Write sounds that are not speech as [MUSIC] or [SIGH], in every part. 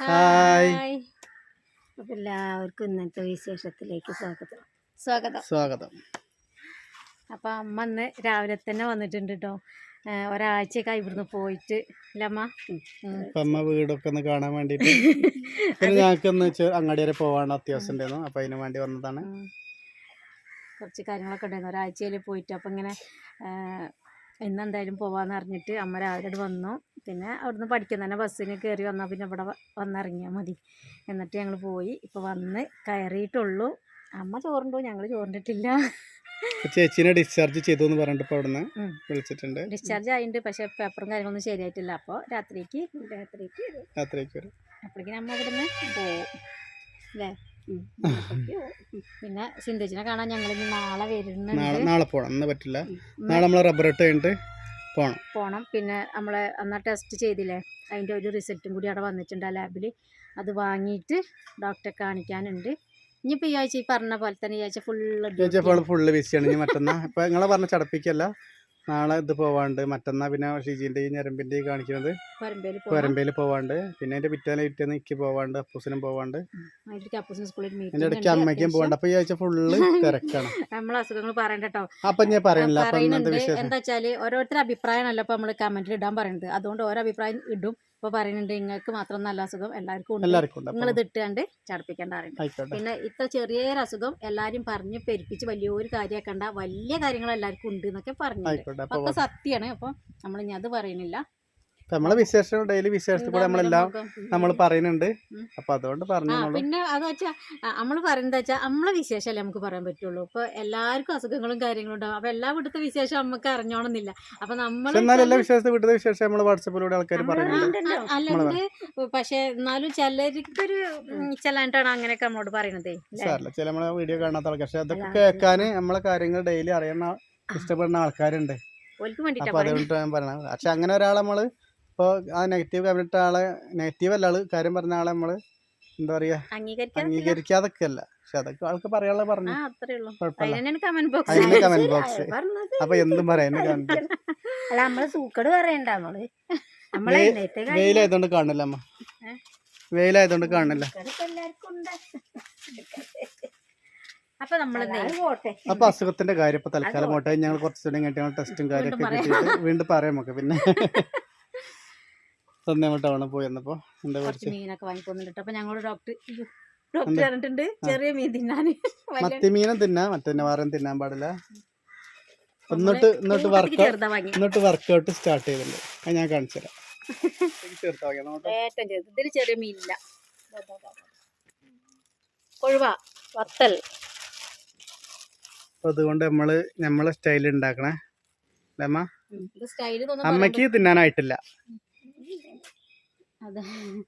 Hi. അപ്പൊ എല്ലാവർക്കും ഇന്നത്തെ വിശേഷത്തിലേക്ക് സ്വാഗതം. സ്വാഗതം. സ്വാഗതം. അപ്പം അമ്മ ഇന്ന് രാവിലെ തന്നെ വന്നിട്ടുണ്ട് കേട്ടോ ഒരാഴ്ചയൊക്കെ ഇവിടുന്ന് പോയിട്ട്. അമ്മ? വീടൊക്കെ ഒന്ന് കാണാൻ വേണ്ടിട്ട്. പിന്നെ ഞങ്ങൾക്ക് ഒന്ന് അങ്ങാടി വരെ പോവാണ് അത്യാവശ്യം ഉണ്ടായിരുന്നു. അപ്പൊ അതിന് വേണ്ടി വന്നതാണ്. കുറച്ച് കാര്യങ്ങളൊക്കെ ഉണ്ടായിരുന്നു. ഒരാഴ്ചയിൽ പോയിട്ട് അപ്പം ഇങ്ങനെ ഇന്ന് എന്തായാലും പോവാന്ന് അറിഞ്ഞിട്ട് അമ്മ രാവിലെ വന്നു. പിന്നെ അവിടുന്ന് പഠിക്കുന്ന തന്നെ ബസ്സിന് കയറി വന്നാൽ പിന്നെ ഇവിടെ വന്നിറങ്ങിയാൽ മതി. എന്നിട്ട് ഞങ്ങൾ പോയി. ഇപ്പോൾ വന്ന് കയറിയിട്ടുള്ളൂ. അമ്മ ചോറുണ്ടോ? ഞങ്ങൾ ചോറിണ്ടിട്ടില്ല ചേച്ചിനെ ഡിസ്ചാർജ് ചെയ്തു എന്ന് പറഞ്ഞിട്ട് അവിടുന്ന്. വിളിച്ചിട്ടുണ്ട്. ഡിസ്ചാർജ് ആയിട്ടുണ്ട് പക്ഷെ പേപ്പറും കാര്യങ്ങളൊന്നും ശരിയായിട്ടില്ല. അപ്പോൾ രാത്രിക്ക് രാത്രിക്ക് രാത്രിക്ക് വരും. അപ്പോഴേക്കും നമ്മൾ ഇവിടുന്ന് പോവും. അല്ലേ. പിന്നെ സിന്ധുജിനെ കാണാൻ ഞങ്ങൾ ഇനി നാളെ വരുന്നുണ്ട്. നാളെ പോകണം ഇന്ന് പറ്റില്ല. നാളെ നമ്മൾ റബ്ബർ ഇട്ട് കഴിഞ്ഞിട്ട് പോകണം പോണം. പിന്നെ നമ്മളെ അന്നാ ടെസ്റ്റ് ചെയ്തില്ലേ? അതിന്റെ ഒരു റിസൾട്ടും കൂടി അവിടെ വന്നിട്ടുണ്ട് ആ ലാബിൽ അത് വാങ്ങിയിട്ട് ഡോക്ടറെ കാണിക്കാനുണ്ട്. ഇനിയിപ്പോൾ ഈ ആഴ്ച ഈ പറഞ്ഞ പോലെ തന്നെ ഈ ആഴ്ച ഫുള്ള് ഫുള്ള് ബിസിയാണ് ഇനി മറ്റന്നാ. ഇപ്പൊ നിങ്ങളെ പറഞ്ഞ ചടപ്പിക്കല്ല. നാളെ ഇത് പോവാണ്ട്. മറ്റന്നാ പിന്നെ ഷിജീന്റെ ഈ ഞരമ്പിന്റെ ഈ കാണിക്കുന്നത് കൊരമ്പയിൽ പോവാണ്ട്. പിന്നെ എന്റെ പിറ്റേന്ന് പിറ്റേന്ന് എനിക്ക് പോവാണ്ട് അപ്പൂസിനും പോവാണ്ട്. എന്റെ ഇടയ്ക്ക് അമ്മയ്ക്കും പോവാണ്ട്. അപ്പൊ ഈ ആഴ്ച ഫുള്ള് [LAUGHS] തിരക്കാണ്. നമ്മളെ അസുഖങ്ങൾ പറയണ്ട കേട്ടോ അപ്പൊ ഞാൻ പറയണില്ല. അപ്പൊ എന്താ വെച്ചാൽ ഓരോരുത്തരുടെ അഭിപ്രായമാണല്ലോ ഇപ്പൊ നമ്മൾ കമന്റിൽ ഇടാൻ പറയുന്നത് അതുകൊണ്ട് ഓരോ അഭിപ്രായം ഇടും. ഇപ്പൊ പറയുന്നുണ്ട് നിങ്ങൾക്ക് മാത്രം നല്ല അസുഖം എല്ലാവർക്കും ഉണ്ട്. നിങ്ങൾ ഇതിട്ടാണ്ട് ചടപ്പിക്കേണ്ട പറയുന്നത് പിന്നെ ഇത്ര ചെറിയൊരു അസുഖം എല്ലാരും പറഞ്ഞ് പെരുപ്പിച്ച് വലിയൊരു കാര്യമാക്കണ്ട വലിയ കാര്യങ്ങൾ എല്ലാവർക്കും ഉണ്ട് എന്നൊക്കെ പറഞ്ഞു അപ്പൊ സത്യമാണ് അപ്പൊ നമ്മൾ ഇനി അത് പറയുന്നില്ല. നമ്മളെ വിശേഷം ഡെയിലി വിശേഷത്തിൽ കൂടെ നമ്മളെല്ലാം നമ്മൾ പറയുന്നുണ്ട്. അപ്പൊ അതുകൊണ്ട് പറഞ്ഞു പിന്നെ അത് വെച്ചാ നമ്മൾ പറയുന്നത് വെച്ചാൽ നമ്മളെ വിശേഷമല്ലേ നമുക്ക് പറയാൻ പറ്റുള്ളൂ. ഇപ്പൊ എല്ലാവർക്കും അസുഖങ്ങളും കാര്യങ്ങളും ഉണ്ടാവും. അപ്പൊ എല്ലാ വീട്ടിലത്തെ വിശേഷം നമുക്ക് അറിഞ്ഞോണമെന്നില്ല അപ്പൊ നമ്മൾ എന്നാലും എല്ലാ വിശേഷത്തെ വീട്ടിലെ വിശേഷം നമ്മൾ വാട്സപ്പിലൂടെ ആൾക്കാർ പറയുന്നുണ്ട്. അല്ലെങ്കിൽ പക്ഷെ എന്നാലും ചിലർക്കൊരു ചിലായിട്ടാണ് അങ്ങനെയൊക്കെ നമ്മളോട് പറയണതേ? സാറില്ല ചില നമ്മളെ വീഡിയോ കാണാത്ത ആൾക്കാർ പക്ഷെ അതൊക്കെ കേൾക്കാൻ നമ്മളെ കാര്യങ്ങൾ ഡെയിലി അറിയുന്ന ഇഷ്ടപ്പെടുന്ന ആൾക്കാരുണ്ട്. അപ്പൊ പറയുന്നത് അതുകൊണ്ട് ഞാൻ പക്ഷെ അങ്ങനെ ഒരാളെ നമ്മൾ ഇപ്പൊ ആ നെഗറ്റീവ് കമന്റ് ആളെ നെഗറ്റീവ് അല്ല ആൾ കാര്യം പറഞ്ഞ ആളെ നമ്മൾ എന്താ പറയാ അംഗീകരിക്കാതൊക്കെ അല്ല പക്ഷെ അതൊക്കെ ആൾക്ക് പറയാനുള്ള പറഞ്ഞു. കുഴപ്പമില്ല. Comment box. അപ്പൊ എന്തും പറയാം അല്ല നമ്മൾ സൂക്കട് പറയണ്ട നമ്മൾ. വെയിലായതുകൊണ്ട് കാണില്ല അമ്മ? വെയിലായതുകൊണ്ട് കാണില്ല എല്ലാവർക്കും ഉണ്ട്. അപ്പൊ നമ്മൾ അസുഖത്തിന്റെ കാര്യം ഇപ്പൊ തൽക്കാലം പോട്ടെ. ഞങ്ങൾ കുറച്ച് കഴിഞ്ഞിട്ട് ഞങ്ങൾ ടെസ്റ്റും കാര്യമൊക്കെ. വീണ്ടും പറയാം നമുക്ക് പിന്നെ. തന്നെ ടൗണിൽ പോയി വന്നപ്പോ എന്താ കുറച്ച് മീനൊക്കെ വാങ്ങിക്കൊന്നിട്ട് അപ്പൊ ഞങ്ങളോട് ഡോക്ടർ ഡോക്ടർ പറഞ്ഞിട്ടുണ്ട് ചെറിയ മീൻ തിന്നാൻ. മത്തി മീനും തിന്നാം മറ്റേ വേറെ തിന്നാൻ പാടില്ല. എന്നിട്ട് എന്നിട്ട് വർക്ക് എന്നിട്ട് വർക്കൗട്ട് സ്റ്റാർട്ട് ചെയ്തിട്ടുണ്ട്. അത് ഞാൻ കാണിച്ചു തരാം. ഇതിൽ ചെറിയ മീനില്ല. കൊഴുവ വത്തൽ. അപ്പൊ അതുകൊണ്ട് നമ്മൾ നമ്മളെ സ്റ്റൈൽ ഉണ്ടാക്കണേ. അമ്മയ്ക്ക് അമ്മ? അമ്മയ്ക്ക് തിന്നാനായിട്ടില്ല.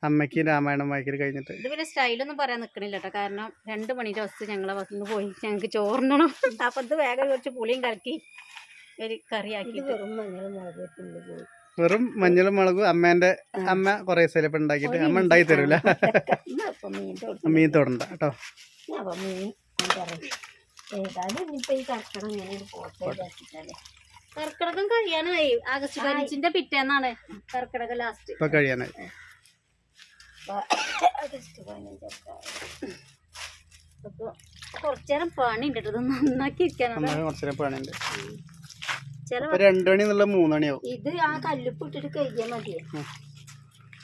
അമ്മയ്ക്ക് രാമായണം വായിക്കൽ കഴിഞ്ഞിട്ട്. ഇത് പിന്നെ സ്റ്റൈലൊന്നും പറയാൻ നിൽക്കണില്ല കേട്ടോ കാരണം രണ്ട് മണിയുടെ ബസ് ഞങ്ങളെ വസ്തു പോയി. ഞങ്ങൾക്ക് ചോറിനണം. അപ്പം ഇത് വേഗം കുറച്ച് പുളിയും കലക്കി ഒരു കറിയാക്കി ഇത് വെറും മഞ്ഞളും മുളകും അമ്മേന്റെ അമ്മ കൊറേ സ്ഥലം ഉണ്ടാക്കിയിട്ട്? അമ്മ ഉണ്ടായി തരൂല. മീൻ തൊടണ്ട. കേട്ടോ മീൻ ഏതായാലും ഇനിയിപ്പൊ ഈ കർക്കിടം ഇങ്ങനെ പോട്ടെ. കർക്കിടകം കഴിയാനായി. ആഗസ്റ്റ് പതിനഞ്ചിന്റെ പിറ്റേന്നാണ് കർക്കിടക ലാസ്റ്റ് ഇപ്പൊ കഴിയാനായി. അപ്പൊ കുറച്ചേരം പണിയുണ്ട് ഇത് നന്നാക്കി ഇരിക്കാനാണ് പണിയുണ്ട്. ഇത് ആ കല്ലുപ്പ് ഇട്ടിട്ട് കഴിക്കാൻ മതി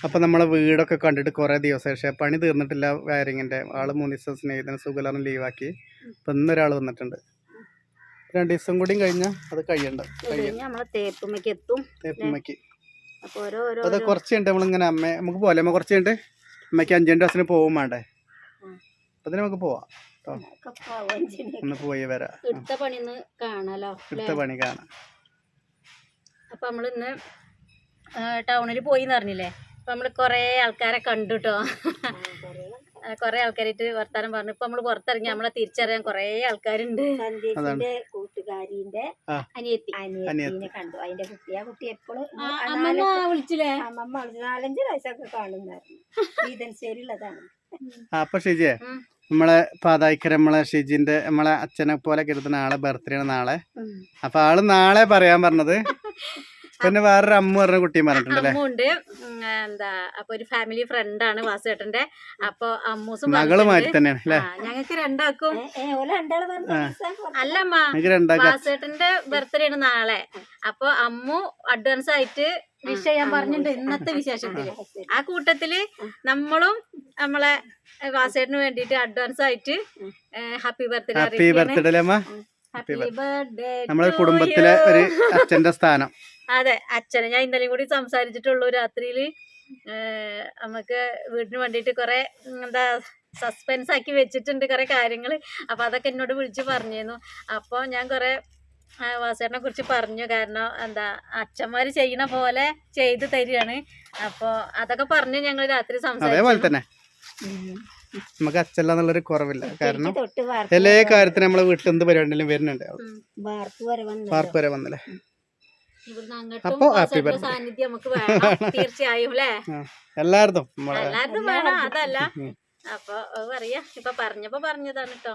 അപ്പൊ നമ്മളെ വീടൊക്കെ കണ്ടിട്ട് കുറെ ദിവസം പക്ഷെ പണി തീർന്നിട്ടില്ല വയറിങ്ങിന്റെ ആൾ മൂന്ന് ദിവസം സ്നേഹിതന് സുഖലാണ് ലീവാക്കി ഇപ്പൊ ഇന്നൊരാൾ വന്നിട്ടുണ്ട്. രണ്ടു ദിവസം കൂടിയും കഴിഞ്ഞാൽ അത് കഴിയണ്ട. തേപ്പുമ്മക്ക് എത്തും തേപ്പമ്മക്ക്. അത് കുറച്ച് ഉണ്ട് നമ്മളിങ്ങനെ അമ്മ നമുക്ക് പോലെ അമ്മ കുറച്ച് ഉണ്ട് അമ്മയ്ക്ക് അഞ്ചാം ബസ്സിന് പോകും വേണ്ടേ? അതിന് നമുക്ക് പോവാം. ഒന്ന് പോയി വരാം. എടുത്ത കാണാലോ പണി കാണാം. അപ്പൊ ടൗണിൽ പോയി എന്ന് പറഞ്ഞില്ലേ? അപ്പൊ നമ്മൾ കൊറേ ആൾക്കാരെ കണ്ടു കേട്ടോ കൊറേ ആൾക്കാരായിട്ട് വർത്താനം പറഞ്ഞു. ഇപ്പൊ നമ്മൾ പുറത്തിറങ്ങി നമ്മളെ തിരിച്ചറിയാൻ കൊറേ ആൾക്കാരുണ്ട്. കൂട്ടുകാരിന്റെ അനിയത്തി. അനിയത്തിനെ കണ്ടു. അതിന്റെ കുട്ടി. ആ കുട്ടി എപ്പോഴും ആ, വിളിച്ചില്ലേ? അമ്മമ്മ വിളിച്ച് നാലഞ്ച് വയസ്സൊക്കെ കാണുന്നായിരുന്നു അപ്പൊ ഷിജേ നമ്മളെ പാതായിക്കര നമ്മളെ ഷിജിന്റെ നമ്മളെ അച്ഛനെ പോലെ കരുതുന്ന ആളെ ബർത്ത്ഡേ ആണ് നാളെ അപ്പൊ ആൾ നാളെ പറയാൻ പറഞ്ഞത്. [LAUGHS] പിന്നെ വേറൊരു അമ്മ പറഞ്ഞ കുട്ടിയും പറഞ്ഞിട്ടുണ്ട് അമ്മുണ്ട്. എന്താ അപ്പൊ ഒരു ഫാമിലി ഫ്രണ്ട് ആണ് വാസുവേട്ടന്റെ അപ്പൊ അമ്മൂസും മകൾ മാറ്റി തന്നെയാണ് അല്ലേ? ഞങ്ങൾക്ക് രണ്ടാക്കും. അല്ലമ്മ വാസുവേട്ടന്റെ ബർത്ത്ഡേ ആണ് നാളെ. അപ്പൊ അമ്മു അഡ്വാൻസ് ആയിട്ട് വിഷ ഞാൻ പറഞ്ഞിട്ടുണ്ട് ഇന്നത്തെ വിശേഷത്തിൽ. ആ കൂട്ടത്തിൽ നമ്മളും നമ്മളെ വാസേട്ടിന് വേണ്ടിട്ട് അഡ്വാൻസ് ആയിട്ട് ഹാപ്പി ബർത്ത്ഡേ ഹാപ്പി ബർത്ത്ഡേ അമ്മ? ഹാപ്പി ബർത്ത്ഡേ നമ്മളെ കുടുംബത്തിലെ ഒരു അച്ഛന്റെ സ്ഥാനം. അതെ അച്ഛനെ ഞാൻ ഇന്നലെയും കൂടി സംസാരിച്ചിട്ടുള്ളൂ. രാത്രിയിൽ നമുക്ക് വീടിന് വേണ്ടിയിട്ട് കുറെ എന്താ സസ്പെൻസ് ആക്കി വെച്ചിട്ടുണ്ട് കുറെ കാര്യങ്ങൾ അപ്പൊ അതൊക്കെ എന്നോട് വിളിച്ച് പറഞ്ഞിരുന്നു. അപ്പോൾ ഞാൻ കുറെ വാസേട്ടനെ കുറിച്ച് പറഞ്ഞു. കാരണം എന്താ അച്ഛന്മാർ ചെയ്യണ പോലെ ചെയ്ത് തരികയാണ്. അപ്പോൾ അതൊക്കെ പറഞ്ഞു ഞങ്ങൾ രാത്രി സംസാരിച്ചു. നമുക്ക് അച്ഛല്ല കുറവില്ല. കാരണം എല്ലാ കാര്യത്തിനും നമ്മളെ വീട്ടിൽ എന്ത് പരിപാടിയിലും വരുന്നുണ്ട്. വാർപ്പ് വരെ വന്നല്ലേ? അപ്പൊ ഹാപ്പി സാന്നിധ്യം നമുക്ക് വേണം തീർച്ചയായും അല്ലേ? [LAUGHS] എല്ലായിടത്തും എല്ലാവർക്കും വേണം അതല്ല. അപ്പൊ പറയാ ഇപ്പൊ പറഞ്ഞപ്പോ പറഞ്ഞതാണ് കേട്ടോ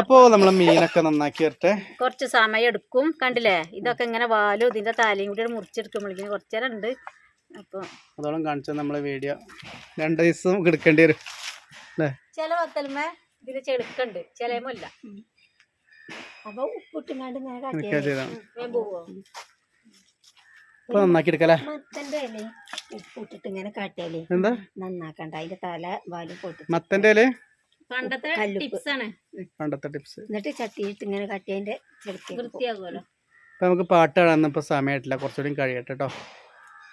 അപ്പോ നമ്മൾ മീനൊക്കെ നന്നാക്കി വരട്ടെ. കുറച്ച് സമയം എടുക്കും കണ്ടില്ലേ? ഇതൊക്കെ ഇങ്ങനെ വാലും ഇതിന്റെ തലയും കൂടി മുറിച്ചെടുക്കുമ്പോഴേക്കും കൊറച്ചേരണ്ട് നേരം ഉണ്ട് അപ്പൊ അതോളം കാണിച്ചാ നമ്മളെ വീഡിയോ രണ്ട് ദിവസം എടുക്കേണ്ടി വരും. ചില വത്തൽമേ ഇതിന് ചെടുക്കുണ്ട് ചിലമല്ല അപ്പൊ ഉപ്പിട്ടുങ്ങാണ്ട് ഞാൻ പോവോ ഇപ്പൊ നന്നാക്കി എടുക്കല്ലേ മത്തന്റെ ഇല ഉപ്പിട്ടിട്ട് ഇങ്ങനെ കാട്ടിയാലേ എന്താ? നന്നാക്കണ്ട. അതിന്റെ തല വാലും പൊട്ടി മത്തന്റെ ഇല പണ്ടത്തെ ടിപ്സ് ആണ്. പണ്ടത്തെ ടിപ്സ്. എന്നിട്ട് ചട്ടിയിട്ട് ഇങ്ങനെ കാട്ടിയതിന്റെ വൃത്തിയാകുമല്ലോ അപ്പൊ നമുക്ക് പാട്ട് കാണാൻ ഇപ്പൊ സമയമായിട്ടില്ല. കുറച്ചുകൂടി കഴിയട്ടെ കേട്ടോ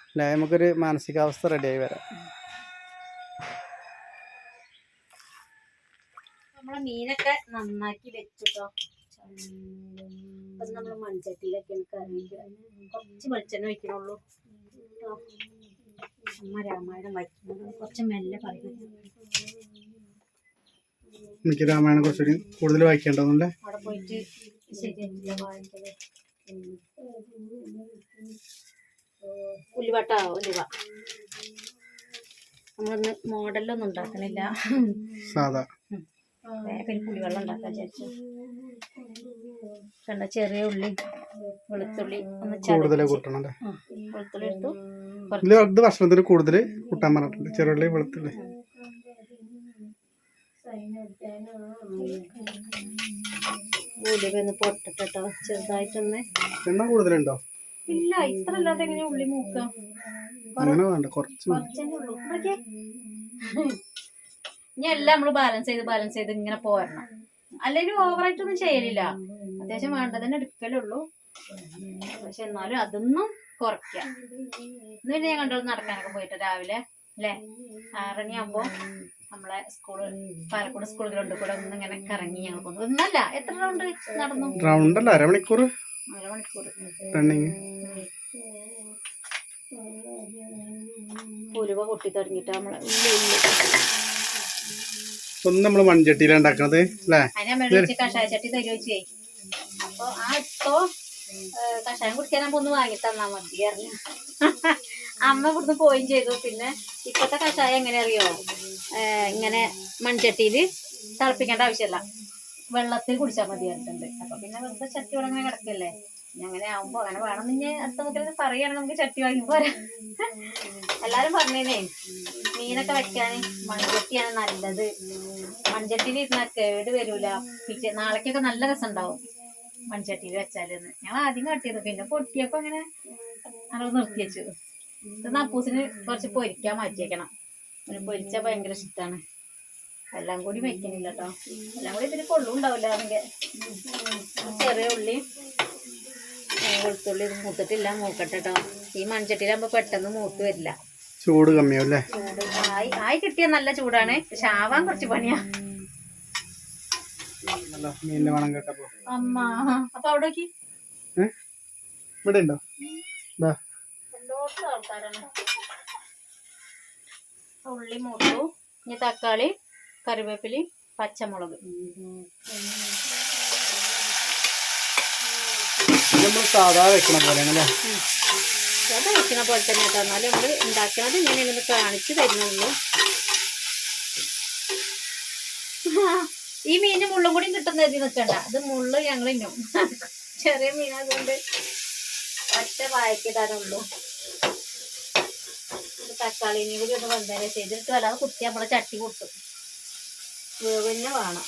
അല്ലേ? നമുക്കൊരു മാനസികാവസ്ഥ റെഡിയായി വരാം. നമ്മളെ മീനൊക്കെ നന്നാക്കി വെച്ചുട്ടോ അത് നമ്മൾ മൺചട്ടിയിലൊക്കെ കുറച്ച് വെളിച്ചെണ്ണ വയ്ക്കണുള്ളൂ. അമ്മ രാമായണം വയ്ക്കുന്നത് കുറച്ച് മെല്ലെ പറയുന്നു എനിക്ക് രാമായണം കുറച്ചുകൂടി കൂടുതൽ വായിക്കേണ്ടതല്ലേ അവിടെ പോയിട്ട് ശരിയല്ല വാങ്ങിക്കൽ ഉലുവട്ടോ ഉലുവ. നമ്മളൊന്ന് മോഡലൊന്നും ഉണ്ടാക്കണില്ല. സാധാ. വേഗം ഒരു പുളിവെള്ളം ഉണ്ടാക്കാൻ വിചാരിച്ചു. കണ്ട? ചെറിയ ഉള്ളി വെളുത്തുള്ളി ഒന്ന് കൂടുതൽ കൂട്ടണം വെളുത്തുള്ളി എടുത്തു ഇതിൽ ഇത് ഭക്ഷണത്തിന് കൂടുതൽ കൂട്ടാൻ പറഞ്ഞിട്ടുണ്ട് ചെറുള്ളി വെളുത്തുള്ളി. ചെറുതായിട്ടൊന്ന് എണ്ണ കൂടുതലുണ്ടോ? ഇല്ല ഇത്ര അല്ലാതെ എങ്ങനെ ഉള്ളി മൂക്കാം? അങ്ങനെ വേണ്ട കുറച്ച് കുറച്ചേ ഉള്ളൂ. ഇനി എല്ലാം നമ്മൾ ബാലൻസ് ചെയ്ത് ബാലൻസ് ചെയ്ത് ഇങ്ങനെ പോരണം അല്ലെങ്കിൽ ഓവറായിട്ടൊന്നും ചെയ്യലില്ല അത്യാവശ്യം വേണ്ടതന്നെ എടുക്കലുള്ളൂ പക്ഷെ എന്നാലും അതൊന്നും കുറയ്ക്കാം ഇന്ന് പിന്നെ ഞാൻ കണ്ടോ നടക്കാനൊക്കെ പോയിട്ട് രാവിലെ അല്ലേ ആറണിയാകുമ്പോ നമ്മളെ സ്കൂൾ പാലക്കോട് സ്കൂൾ ഗ്രൗണ്ടിൽ കൂടെ ഒന്ന് ഇങ്ങനെ കറങ്ങി ഞങ്ങൾ പോന്നു ഒന്നല്ല എത്ര റൗണ്ട് നടന്നു റൗണ്ട് അല്ല അരമണിക്കൂർ അരമണിക്കൂർ റണ്ണിങ് ഉലുവ പൊട്ടി തുടങ്ങിയിട്ട് നമ്മളെ ഉള്ളി ഉള്ളി ഒന്ന് നമ്മൾ മൺചട്ടിയിലാണ് ഉണ്ടാക്കണത് അല്ലേ? കഷായ തരുവച്ചേ അപ്പൊ കുടിക്കാൻ ഒന്ന് മതി അറിഞ്ഞു അമ്മ ഇവിടുന്ന് പോയും ചെയ്തു. പിന്നെ ഇപ്പത്തെ കഷായം എങ്ങനെ അറിയോ ഇങ്ങനെ മൺചട്ടിയിൽ തിളപ്പിക്കേണ്ട ആവശ്യമില്ല. വെള്ളത്തിൽ കുടിച്ചാൽ മതി പറഞ്ഞിട്ടുണ്ട്. അപ്പൊ പിന്നെ വെറുതെ ചട്ടി ഇവിടെ അങ്ങനെ കിടക്കല്ലേ? അങ്ങനെ ആവുമ്പോ അങ്ങനെ വേണം ഇനി അടുത്ത മുതൽ പറയുകയാണെങ്കിൽ നമുക്ക് ചട്ടി വാങ്ങി പോരാ എല്ലാരും പറഞ്ഞേനേ. മീനൊക്കെ വെക്കാൻ മൺചട്ടിയാണ് നല്ലത്. മൺചട്ടിയിൽ ഇരുന്നാൽ കേട് വരൂല. പിറ്റേ നാളേക്കൊക്കെ നല്ല രസം ഉണ്ടാവും മൺചട്ടിയിൽ വെച്ചാലെന്ന്. ഞങ്ങൾ ആദ്യം കട്ടിയത്. പിന്നെ പൊട്ടിയപ്പോ അങ്ങനെ അറിവ് നിർത്തി വെച്ചു. ഇത് നപ്പൂസിന് കുറച്ച് പൊരിക്കാൻ മാറ്റിയേക്കണം. പിന്നെ പൊരിച്ചാൽ ഭയങ്കര ഇഷ്ടമാണ് എല്ലാം കൂടി വെക്കണില്ല കേട്ടോ എല്ലാം കൂടി ഇതിന് കൊള്ളുണ്ടാവില്ല ആണെങ്കിൽ ചെറിയ ഉള്ളി. വെളുത്തുള്ളി മൂത്തിട്ടില്ല മൂക്കട്ടെ കേട്ടോ ഈ മൺചട്ടിയിലാകുമ്പോ പെട്ടെന്ന് മൂത്ത് വരില്ല. ചൂട് കമ്മിയാവും അല്ലേ? ആയി ആയി കിട്ടിയ നല്ല ചൂടാണ്. പക്ഷെ ആവാൻ കുറച്ച് പണിയാ. മീനിന്റെ മണം കേട്ടപ്പോ. അമ്മ അപ്പൊ അവിടേക്ക്? ഏ? ഇവിടെ ഉണ്ടോ ഉള്ളി മൂട്ടു ഇനി തക്കാളി കറിവേപ്പിലി പച്ചമുളക്. നമ്മൾ സാധാ വെക്കണം പോലെയാണ് അത് വെക്കണ പോലെ തന്നെ കേട്ടോ. നമ്മൾ നമ്മൾ ഉണ്ടാക്കണത് ഇങ്ങനെയാണെന്ന് കാണിച്ചു തരുന്നുള്ളൂ. ഈ മീന് മുള്ളും കൂടി കിട്ടുന്ന എഴുതി നിൽക്കണ്ട. ഇത് മുള്ള് ഞങ്ങൾ ഇന്നും ചെറിയ മീനായതുകൊണ്ട് ഒറ്റ വായിക്കിടാനുള്ളൂ ഇത് തക്കാളിനെ കൂടി ഒന്ന് വന്നേരെ ചെയ്തിട്ട് വരാതെ കുത്തി നമ്മളെ ചട്ടി പൊട്ടും. വേവിന് വേണം.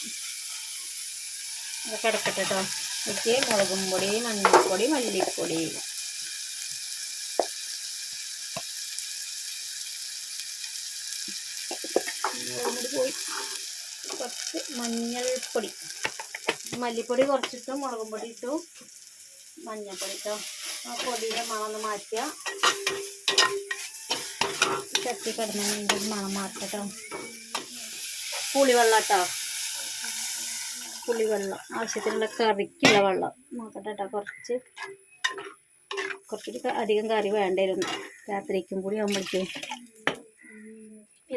അതൊക്കെ എടുക്കട്ടെ കേട്ടോ. മുളകും പൊടി മഞ്ഞൾപ്പൊടി മല്ലിപ്പൊടി മുളകും പൊടി പോയി കുറച്ച് മഞ്ഞൾപ്പൊടി. മല്ലിപ്പൊടി കുറച്ചിട്ടു മുളകും പൊടി ഇട്ടു. മഞ്ഞൾപ്പൊടി ഇട്ടോ. ആ പൊടിയുടെ മണം മാറ്റുക. ചട്ടി കിടന്നതിന്റെ മണം മാറ്റട്ടോ പുളിവെള്ളം കേട്ടോ പുളിവെള്ളം. ആവശ്യത്തിനുള്ള കറിക്കുള്ള വെള്ളം നോക്കട്ടെ കേട്ടോ കുറച്ച് കുറച്ചിട്ട് അധികം കറി വേണ്ടായിരുന്നു രാത്രിക്കും കൂടി ആകുമ്പോഴേക്കും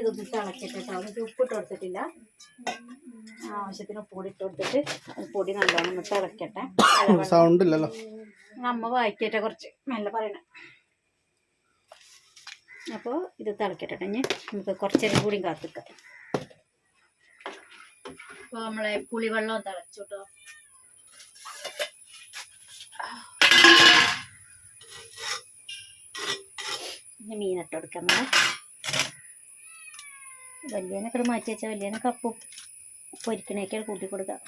ഇതൊന്ന് തിളച്ചിട്ട് കേട്ടോ അതിന് ഉപ്പിട്ട് കൊടുത്തിട്ടില്ല. ആവശ്യത്തിന് ഉപ്പ് കൂടി ഇട്ട് കൊടുത്തിട്ട് പൊടി നല്ലോണം തിളക്കട്ടെ സൗണ്ട് ഇല്ലല്ലോ. അമ്മ വായിക്കട്ടെ കുറച്ച് മെല്ലെ പറയണേ. അപ്പോൾ ഇത് തിളക്കട്ടെ ഇനി നമുക്ക് കുറച്ചേരം കൂടി കാത്തിക്കാം. അപ്പോൾ നമ്മളെ പുളിവെള്ളം തിളച്ചു കേട്ടോ. ഇനി മീനിട്ട് കൊടുക്കാം നമ്മൾ വലിയനൊക്കെ മാറ്റി വെച്ചാൽ വലിയനൊക്കെ അപ്പം പൊരിക്കണേക്കാൾ കൂട്ടി കൊടുക്കാം.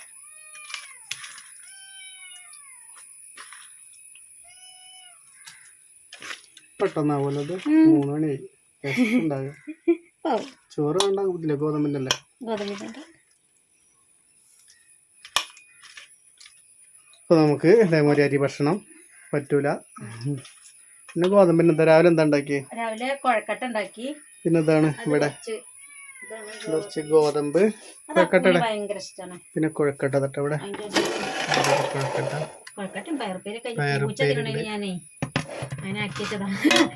പെട്ടെന്നാവുമല്ലോ അത്. മൂന്ന് ചോറ് വേണ്ട കൂട്ടില്ല ഗോതമ്പിന്റെ അല്ലേ ഗോതമ്പിന്റെ അപ്പോൾ നമുക്ക് ഇതേമാതിരി അരി ഭക്ഷണം? പറ്റൂല. പിന്നെ ഗോതമ്പിന് എന്താ രാവിലെ എന്താ ഉണ്ടാക്കി രാവിലെ കുഴക്കട്ട ഉണ്ടാക്കി. പിന്നെ ഇതാണ് ഇവിടെ? കുറച്ച് ഗോതമ്പ് കുഴക്കട്ട പിന്നെ കുഴക്കട്ട തട്ട ഇവിടെ.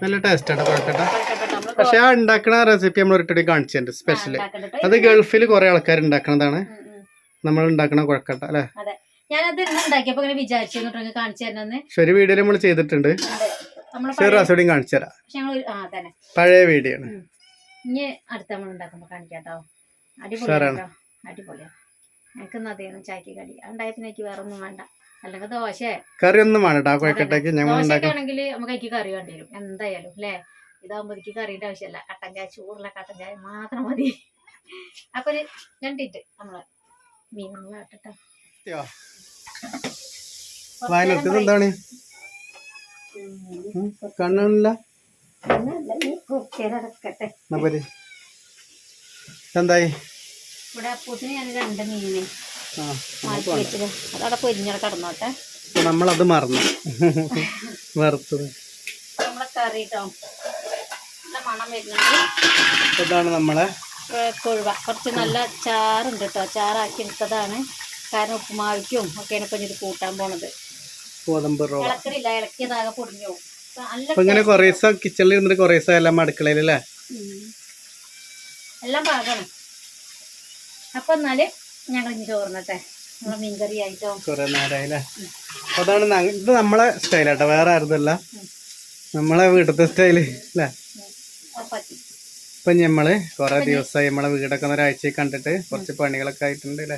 നല്ല ടേസ്റ്റാണ് കുഴക്കട്ട. പക്ഷെ ആ ഉണ്ടാക്കണ റെസിപ്പി നമ്മൾ ഒരിട്ടടി കാണിച്ചിട്ടുണ്ട് സ്പെഷ്യൽ. അത് ഗൾഫിൽ കുറെ ആൾക്കാർ ഉണ്ടാക്കണതാണ്. നമ്മൾ ഉണ്ടാക്കണ കുഴക്കട്ട അല്ലേ? ഞാനത് ഇന്ന് ഉണ്ടാക്കിയപ്പോ ഇങ്ങനെ വിചാരിച്ചു എന്നിട്ട് കാണിച്ചു തരണമെന്ന് പക്ഷെ ഒരു വീഡിയോയിൽ നമ്മൾ ചെയ്തിട്ടുണ്ട്. നമ്മൾ ചെറു റാസോടിയും കാണിച്ചു തരാം. പഴയ വീഡിയോ ആണ്. ഇനി അടുത്ത നമ്മൾ ഉണ്ടാക്കുമ്പോ കാണിക്കാട്ടോ. അടിപൊളിയാണ് അടിപൊളിയാട്ടോ അടിപൊളിയാ. എനിക്ക് അതേന്ന് ചായക്ക് കടി. ഉണ്ടായ പിന്നെ എനിക്ക് വേറെ ഒന്നും വേണ്ട. അല്ലെങ്കിൽ ദോശ. കറി ഒന്നും വേണ്ട കേട്ടോ. ആണെങ്കിൽ നമുക്ക് എനിക്ക് കറി വേണ്ടി വരും. എന്തായാലും അല്ലേ? ഇതാകുമ്പോ എനിക്ക് കറിയുടെ ആവശ്യമല്ല കട്ടൻ ചായ ചൂടുള്ള കട്ടൻ ചായ മാത്രം മതി. അപ്പൊ ഒരു രണ്ടിട്ട് നമ്മൾ മീൻ വേട്ടട്ടോ. വയനാട്ടിൽ എന്താണ്? ഉം, എന്തായി? ഇവിടെ ഞാൻ രണ്ട് മീനെ ആ മാറ്റി വെച്ചത് അതവിടെ പൊരിഞ്ഞവിടെ കടന്നോട്ടെ. നമ്മളത് മറന്നു. വറുത്തത്. നമ്മളെ കറി കേട്ടോ മണം വരുന്നുണ്ട്. ഇതാണ് നമ്മളെ കൊഴുവ. കുറച്ച് നല്ല ചാറുണ്ട് കേട്ടോ ചാറാക്കി എടുത്തതാണ്. കാരണം ഉപ്പുമാവിക്കും ഒക്കെയാണ് ഇപ്പൊ ഇത് കൂട്ടാൻ പോണത്. ഗോതമ്പ് റോ ഇളക്കിയതാകെ പൊടിഞ്ഞു പോകും. അപ്പൊ ഇങ്ങനെ കൊറേ ദിവസം കിച്ചണിൽ ഇരുന്നിട്ട് കൊറേ ദിവസം എല്ലാം അടുക്കളയിൽ അല്ലേ എല്ലാം പാകണം. അപ്പൊ എന്നാൽ ഞങ്ങൾ ഇനി നമ്മളെ മീൻകറി ആയിട്ടോ? കുറെ നേരമായി അപ്പൊ അതാണ് ഇത് നമ്മളെ സ്റ്റൈലാട്ടോ വേറെ ആരുതല്ല. നമ്മളെ വീട്ടിലത്തെ സ്റ്റൈൽ അല്ലേ ഇപ്പൊ ഞമ്മൾ കൊറേ ദിവസമായി നമ്മളെ വീടൊക്കെ ഒരാഴ്ച കണ്ടിട്ട് കുറച്ച് പണികളൊക്കെ ആയിട്ടുണ്ട് അല്ലേ.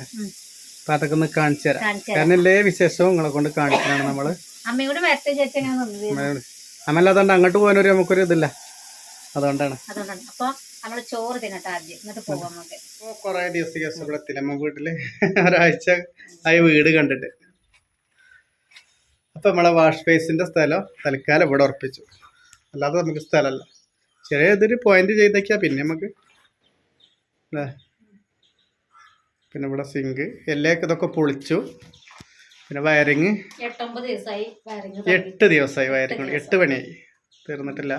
അപ്പൊ അതൊക്കെ ഒന്ന് കാണിച്ചു തരാം. കാരണം എല്ലാ വിശേഷവും നിങ്ങളെ കൊണ്ട് കാണിക്കാനാണ് നമ്മൾ. അമ്മയോട് മെസ്സേജ് വരട്ടെ ചേച്ചി അമ്മല്ലാതുകൊണ്ട് അങ്ങോട്ട് പോകാനൊരു നമുക്കൊരു ഇതില്ല. അതുകൊണ്ടാണ്. അതുകൊണ്ടാണ്. അപ്പൊ നമ്മൾ ചോറ് തിന്നട്ടെ ആദ്യം. എന്നിട്ട് പോവാം നമുക്ക്. ഇപ്പൊ കൊറേ ദിവസം ഇവിടെ തിലമ്മ വീട്ടിൽ ഒരാഴ്ച ആയി വീട് കണ്ടിട്ട്. അപ്പൊ നമ്മളെ വാഷ് ബേസിന്റെ സ്ഥലം തൽക്കാലം ഇവിടെ ഉറപ്പിച്ചു. അല്ലാതെ നമുക്ക് സ്ഥലമല്ല ചെറിയ ഇതൊരു പോയിന്റ് ചെയ്തേക്കാ. പിന്നെ നമുക്ക് അല്ലേ പിന്നെ ഇവിടെ സിങ്ക് എല്ലാം ഇതൊക്കെ പൊളിച്ചു. പിന്നെ വയറിങ്? എട്ട് ദിവസമായി വയറിങ് എട്ട് പണിയായി തീർന്നിട്ടില്ല.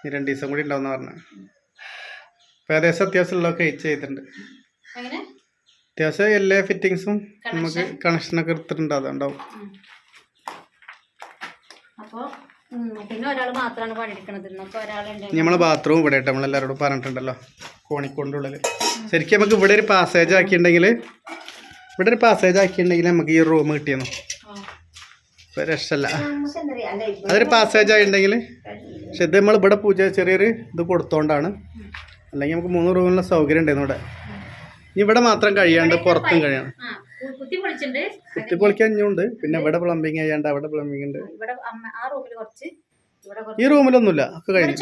ഇനി രണ്ട് ദിവസം കൂടി ഉണ്ടാവുന്ന പറഞ്ഞു. അപ്പൊ ഏകദേശം അത്യാവശ്യമുള്ളതൊക്കെ ചെയ്തിട്ടുണ്ട്. അത്യാവശ്യം എല്ലാ ഫിറ്റിങ്സും നമുക്ക് കണക്ഷനൊക്കെ എടുത്തിട്ടുണ്ട്. അതുണ്ടാവും. നമ്മളെ ബാത്റൂം ഇവിടെ ആയിട്ട് നമ്മളെല്ലാവരോടും പറഞ്ഞിട്ടുണ്ടല്ലോ. കോണിക്കൊണ്ടുള്ളത് ശരിക്കും നമുക്ക് ഇവിടെ ഒരു പാസേജ് ആക്കിയിട്ടുണ്ടെങ്കിൽ ഇവിടെ ഒരു പാസേജ് ആക്കിയിട്ടുണ്ടെങ്കിൽ നമുക്ക് ഈ റൂം കിട്ടിയെന്നു? രക്ഷല്ല അതൊരു പാസേജ് ആയിട്ടുണ്ടെങ്കിൽ പക്ഷെ ഇത് നമ്മൾ ഇവിടെ പൂജ ചെറിയൊരു ഇത് കൊടുത്തോണ്ടാണ്. അല്ലെങ്കിൽ നമുക്ക് മൂന്ന് റൂമിലുള്ള സൗകര്യം ഉണ്ടായിരുന്നു ഇവിടെ. ഇനി ഇവിടെ മാത്രം കഴിയാണ്ട് പുറത്തും കഴിയണം. കുത്തി പൊളിക്കാൻ അഞ്ഞുണ്ട് പിന്നെ ഇവിടെ പ്ലംബിങ് ചെയ്യാണ്ട് അവിടെ പ്ലംബിങ് ഉണ്ട്. ഈ റൂമിലൊന്നുമില്ല ഒക്കെ കഴിഞ്ഞു.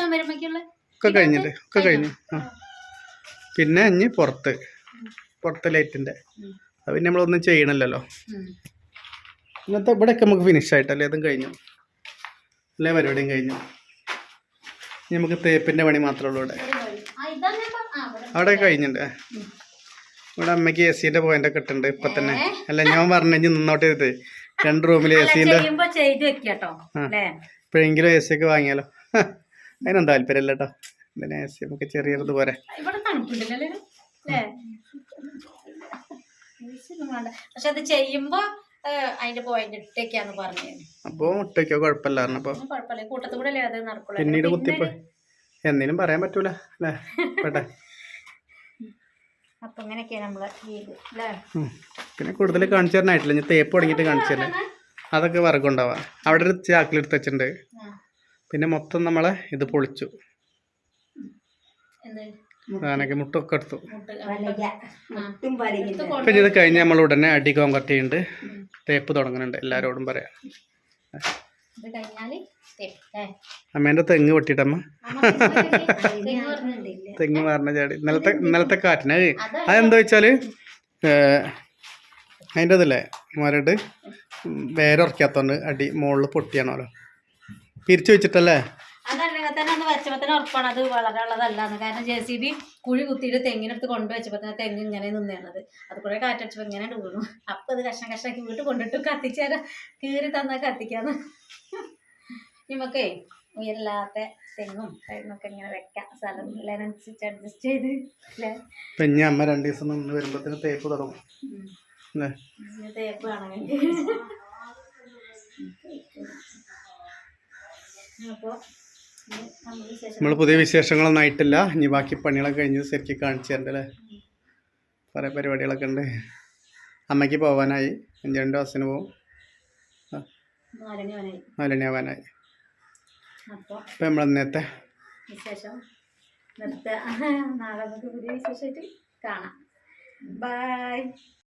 ഒക്കെ കഴിഞ്ഞിട്ട് ഒക്കെ കഴിഞ്ഞു. ആ. പിന്നെ ഇനി പുറത്ത്. പുറത്ത് ലൈറ്റിന്റെ. അത് പിന്നെ നമ്മളൊന്നും ചെയ്യണില്ലല്ലോ. ഉം. ഇന്നത്തെ ഇവിടെയൊക്കെ നമുക്ക് ഫിനിഷ് ആയിട്ടല്ലേ അതും കഴിഞ്ഞു. എല്ലാ പരിപാടിയും കഴിഞ്ഞു. ഇനി നമുക്ക് തേപ്പിന്റെ പണി മാത്രമേ ഉള്ളൂ ഇവിടെ. അവിടെ കഴിഞ്ഞിട്ടുണ്ട്. ഇവിടെ അമ്മയ്ക്ക് എ സിന്റെ പോയിന്റ് ഒക്കെ ഇട്ടുണ്ട് ഇപ്പൊ തന്നെ. അല്ല ഞാൻ പറഞ്ഞു നിന്നോട്ടേ ചെയ്ത് രണ്ട് റൂമിൽ എ സിന്റെ ഇപ്പോഴെങ്കിലും എ സി ഒക്കെ വാങ്ങിയാലോ? [LAUGHS] അതിനൊന്നും താല്പര്യമില്ല കേട്ടോ. എന്തിനാ എ സി നമുക്ക് ചെറിയത് പോരെ ഇവിടെ തണുപ്പുണ്ടല്ലോ അല്ലേ അല്ലേ ഏസിയൊന്നും വേണ്ട പക്ഷെ അത് ചെയ്യുമ്പോ അതിന്റെ പോയിന്റ് ഇട്ടേക്കാന്ന് പറഞ്ഞു. അപ്പോ മുട്ടയ്ക്കോ കുഴപ്പമില്ല കുഴപ്പമില്ല. കൂട്ടത്തിൽ കൂടെ അല്ലേ അത് നടക്കുള്ളൂ. പിന്നീട് പിന്നെ കുത്തിപ്പോ എന്തിനും പറയാൻ പറ്റൂല അല്ലേ? പെട്ടെ. അപ്പൊ ഇങ്ങനെയൊക്കെയാണ് നമ്മളെ. പിന്നെ കൂടുതൽ കാണിച്ചു തരാനായിട്ടില്ല ഞാൻ തേപ്പ് തുടങ്ങിയിട്ട് കാണിച്ചു തരാം. അതൊക്കെ വർക്കുണ്ടാവാ അവിടെ ഒരു ചാക്കിലെടുത്ത് വെച്ചിട്ടുണ്ട്. പിന്നെ മൊത്തം നമ്മളെ ഇത് പൊളിച്ചു. ഞാനൊക്കെ മുട്ടൊക്കെ എടുത്തു. ഇപ്പം ഇത് കഴിഞ്ഞ് നമ്മൾ ഉടനെ അടി ചെയ്യുന്നുണ്ട് തേപ്പ് തുടങ്ങുന്നുണ്ട്. എല്ലാവരോടും പറയാം. അമ്മേന്റെ? അമ്മേന്റെ തെങ്ങ് പൊട്ടിട്ടമ്മ അമ്മ തെങ്ങ്? മാറിന ചാടി. ഇന്നലത്തെ ഇന്നലത്തെ കാറ്റിന്. അത് അത് അതെന്താ വെച്ചാൽ അതിന്റെ ഇതില്ലേ മരട് വേറെ ഉറക്കാത്തോണ്ട് അടി മുകളിൽ പൊട്ടിയാണല്ലോ പിരിച്ചു വെച്ചിട്ടല്ലേ? അതല്ലെങ്കിൽ തന്നെ ഒന്ന് വെച്ചപ്പോൾ തന്നെ ഉറപ്പാണ്. അത് വളരാനുള്ളതല്ലാന്ന് കാരണം ജെ സി ബി കുഴി കുത്തിയിട്ട് തെങ്ങിനടുത്ത് കൊണ്ടുവച്ചപ്പോ തന്നെ തെങ്ങ് ഇങ്ങനെ നിന്നേണത്. അത് കുറെ കാറ്റടിച്ചപ്പോൾ ഇങ്ങനെ വീണു. അപ്പൊ അത് കഷ്ണം കഷ്ണാക്കി വീട്ടിൽ കൊണ്ടിട്ട് കത്തിച്ചാൽ കീറി തന്നാ കത്തിക്കാന്ന്. നമുക്കേ ഉയരില്ലാത്ത തെങ്ങും കാര്യങ്ങളൊക്കെ ഇങ്ങനെ വെക്കാം. സ്ഥലം ഉള്ളതിനനുസരിച്ച് അഡ്ജസ്റ്റ് ചെയ്ത് പിന്നെ ഇനി അമ്മ രണ്ട് ദിവസം നിന്ന് വരുമ്പോഴത്തേന് തേപ്പ് തുടങ്ങും. തേപ്പ് ആണെങ്കിൽ അപ്പോൾ നമ്മൾ പുതിയ വിശേഷങ്ങളൊന്നും ആയിട്ടില്ല. ഇനി ബാക്കി പണികളൊക്കെ കഴിഞ്ഞ് ശരിക്കും കാണിച്ചു തരണ്ട അല്ലേ കുറേ പരിപാടികളൊക്കെ ഉണ്ട്. അമ്മയ്ക്ക് പോവാനായി. അഞ്ചരണ്ട് ബസ്സിന് ദിവസത്തിന് നാലണി വനായി നാലണി ആവാനായി അപ്പോൾ നമ്മൾ ഇന്നത്തെ വിശേഷം. നിർത്തുക നാളെ നമുക്ക് പുതിയ വിശേഷമായിട്ട് കാണാം. ബൈ